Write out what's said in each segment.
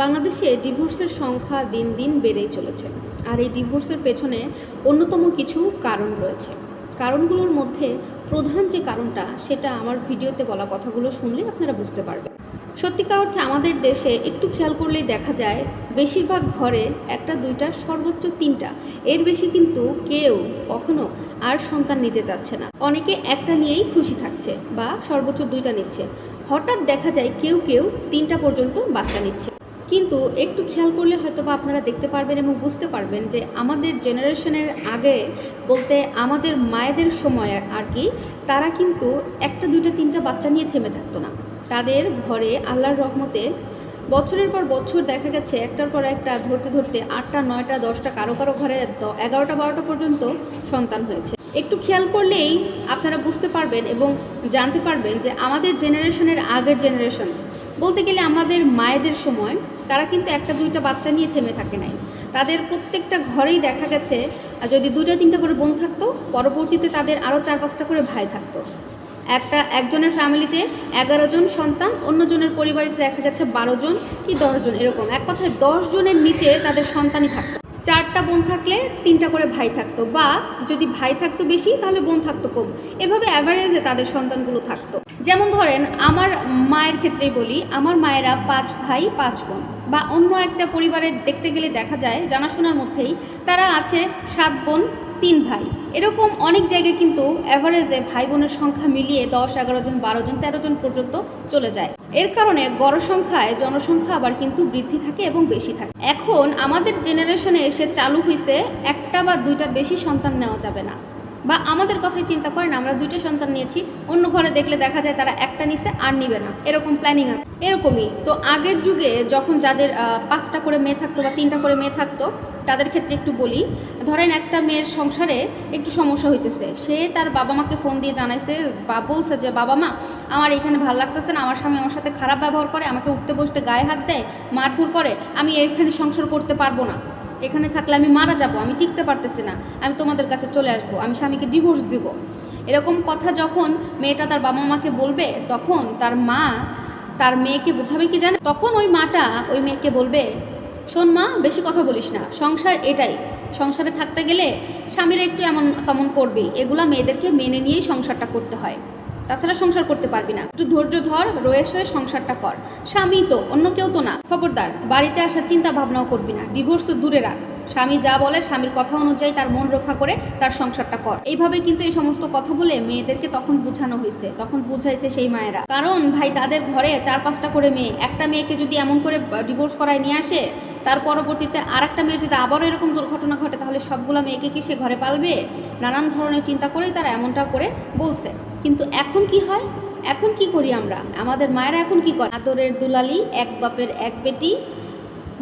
বাংলাদেশে ডিভোর্সের সংখ্যা দিন দিন বেড়েই চলেছে। আর এই ডিভোর্সের পেছনে অন্যতম কিছু কারণ রয়েছে। কারণগুলোর মধ্যে প্রধান যে কারণটা, সেটা আমার ভিডিওতে বলা কথাগুলো শুনলে আপনারা বুঝতে পারবেন। সত্যিকার অর্থে আমাদের দেশে একটু খেয়াল করলেই দেখা যায়, বেশিরভাগ ঘরে একটা, দুইটা, সর্বোচ্চ তিনটা। এর বেশি কিন্তু কেউ কখনো আর সন্তান নিতে চাচ্ছে না। অনেকে একটা নিয়েই খুশি থাকছে বা সর্বোচ্চ দুইটা নিচ্ছে। হঠাৎ দেখা যায় কেউ কেউ তিনটা পর্যন্ত বাচ্চা নিচ্ছে। কিন্তু একটু খেয়াল করলে হয়তো বা আপনারা দেখতে পারবেন এবং বুঝতে পারবেন যে আমাদের জেনারেশনের আগে বলতে আমাদের মায়েদের সময় আর কি, তারা কিন্তু একটা, দুইটা, তিনটা বাচ্চা নিয়ে থেমে থাকতো না। তাদের ঘরে আল্লাহর রহমতে বছরের পর বছর দেখা গেছে, একটার পর একটা ধরতে ধরতে আটটা, নয়টা, দশটা কারও কারও ঘরে এগারোটা, বারোটা পর্যন্ত সন্তান হয়েছে। একটু খেয়াল করলেই আপনারা বুঝতে পারবেন এবং জানতে পারবেন যে আমাদের জেনারেশনের আগের জেনারেশন বলতে গেলে আমাদের মায়েদের সময় তারা কিন্তু একটা দুইটা বাচ্চা নিয়ে থেমে থাকে নাই। তাদের প্রত্যেকটা ঘরেই দেখা গেছে যদি দুইটা তিনটা করে বোন থাকতো, পরবর্তীতে তাদের আরও চার পাঁচটা করে ভাই থাকতো। একটা একজনের ফ্যামিলিতে এগারো জন সন্তান, অন্যজনের পরিবারে দেখা গেছে বারো জন কি দশজন এরকম। এক কথায় দশ জনের নিচে তাদের সন্তানই থাকতো। চারটা বোন থাকলে তিনটা করে ভাই থাকতো বা যদি ভাই থাকতো বেশি, তাহলে বোন থাকতো কম। এভাবে অ্যাভারেজে তাদের সন্তানগুলো থাকতো। যেমন ধরেন, আমার মায়ের ক্ষেত্রেই বলি, আমার মায়েরা পাঁচ ভাই, পাঁচ বোন বা অন্য একটা পরিবারের দেখতে গেলে দেখা যায়, জানাশোনার মধ্যেই তারা আছে সাত বোন, তিন ভাই। এরকম অনেক জায়গায় কিন্তু অ্যাভারেজে ভাই বোনের সংখ্যা মিলিয়ে দশ, এগারো জন, বারো জন, তেরো জন পর্যন্ত চলে যায়। এর কারণে গড় সংখ্যায় জনসংখ্যা আবার কিন্তু বৃদ্ধি থাকে এবং বেশি থাকে। এখন আমাদের জেনারেশনে এসে চালু হয়েছে একটা বা দুইটার বেশি সন্তান নেওয়া যাবে না। বা আমাদের কথাই চিন্তা করেন, আমরা দুইটা সন্তান নিয়েছি, অন্য ঘরে দেখলে দেখা যায় তারা একটা নিছে আর নিবে না। এরকম প্ল্যানিং আছে। এরকমই। তো আগের যুগে যখন যাদের পাঁচটা করে মেয়ে থাকতো বা তিনটা করে মেয়ে থাকতো, তাদের ক্ষেত্রে একটু বলি, ধরেন একটা মেয়ের সংসারে একটু সমস্যা হইতেছে। সে তার বাবা মাকে ফোন দিয়ে জানাইছে, বা বলছে যে, বাবা মা, আমার এখানে ভালো লাগতেছে না, আমার স্বামী আমার সাথে খারাপ ব্যবহার করে, আমাকে উঠতে বসতে গায়ে হাত দেয়, মারধর করে, আমি এখানে সংসার করতে পারব না। এখানে থাকলে আমি মারা যাব, আমি টিকতে পারতেছি না, আমি তোমাদের কাছে চলে আসব, আমি স্বামীকে ডিভোর্স দিব। এরকম কথা যখন মেয়েটা তার বাবা মাকে বলবে, তখন তার মা তার মেয়েকে বোঝাবে কি জানে? তখন ওই মাটা ওই মেয়েকে বলবে, শোন মা, বেশি কথা বলিস না, সংসার এটাই। সংসারে থাকতে গেলে স্বামীরা একটু এমন তেমন করবেই, এগুলা মেয়েদেরকে মেনে নিয়েই সংসারটা করতে হয়। তাছাড়া সংসার করতে পারবি না। একটু ধৈর্য ধর রয়ে সয়ে সংসারটা কর। স্বামী তো, অন্য কেউ তো না। খবরদার, বাড়িতে আসার চিন্তা ভাবনাও করবি না। ডিভোর্স তো দূরে রাখ। স্বামী যা বলে, স্বামীর কথা অনুযায়ী তার মন রক্ষা করে তার সংসারটা কর। এইভাবে কিন্তু এই সমস্ত কথা বলে মেয়েদেরকে তখন বোঝানো হয়েছে। তখন বুঝাইছে সেই মায়েরা। কারণ ভাই, তাদের ঘরে চার পাঁচটা করে মেয়ে। একটা মেয়েকে যদি এমন করে ডিভোর্স করায় নিয়ে আসে, তার পরবর্তীতে আর একটা মেয়ের যদি আবারও এরকম দুর্ঘটনা ঘটে, তাহলে সবগুলো মেয়েকে কি সে ঘরে পালবে? নানান ধরনের চিন্তা করেই তারা এমনটা করে বলছে। কিন্তু এখন কি হয়? এখন কি করি আমরা? আমাদের মায়েরা এখন কি করে? আদরের দুলালি, এক বাপের এক বেটি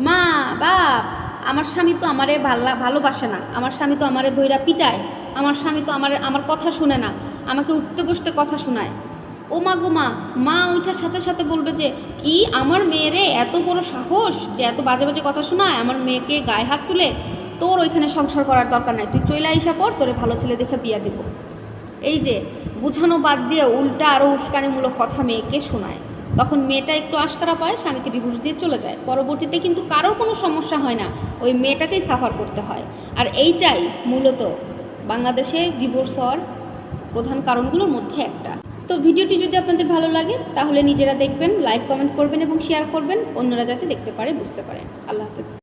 মা, বাপ, আমার স্বামী তো আমারে ভাল্লা, ভালোবাসে না। আমার স্বামী তো আমারে দইরা পিটায়। আমার স্বামী তো আমার আমার কথা শুনে না। আমাকে উঠতে বসতে কথা শোনায়। ও মা গো মা মা ওইটার সাথে সাথে বলবে যে, কি আমার মেয়েরে এত বড় সাহস যে এত বাজে বাজে কথা শোনায়? আমার মেয়েকে গায়ে হাত তুলে তোর ওইখানে সংসার করার দরকার নাই। তুই চইলা আইসা পর তোরে ভালো ছেলে দেখে বিয়া দিব। এই যে বুঝানো বাদ দিয়ে উল্টা আরও উস্কানিমূলক কথা মেয়েকে শোনায়। তখন মেয়েটা একটু আশকারা পায়, স্বামীকে ডিভোর্স দিয়ে চলে যায়। পরবর্তীতে কিন্তু কারোর কোনো সমস্যা হয় না, ওই মেয়েটাকেই সাফার করতে হয়। আর এইটাই মূলত বাংলাদেশে ডিভোর্স হওয়ার প্রধান কারণগুলোর মধ্যে একটা। তো ভিডিওটি যদি আপনাদের ভালো লাগে, তাহলে নিজেরা দেখবেন লাইক কমেন্ট করবেন এবং শেয়ার করবেন। অন্যরা যাতে দেখতে পারে, বুঝতে পারে। আল্লাহ হাফেজ।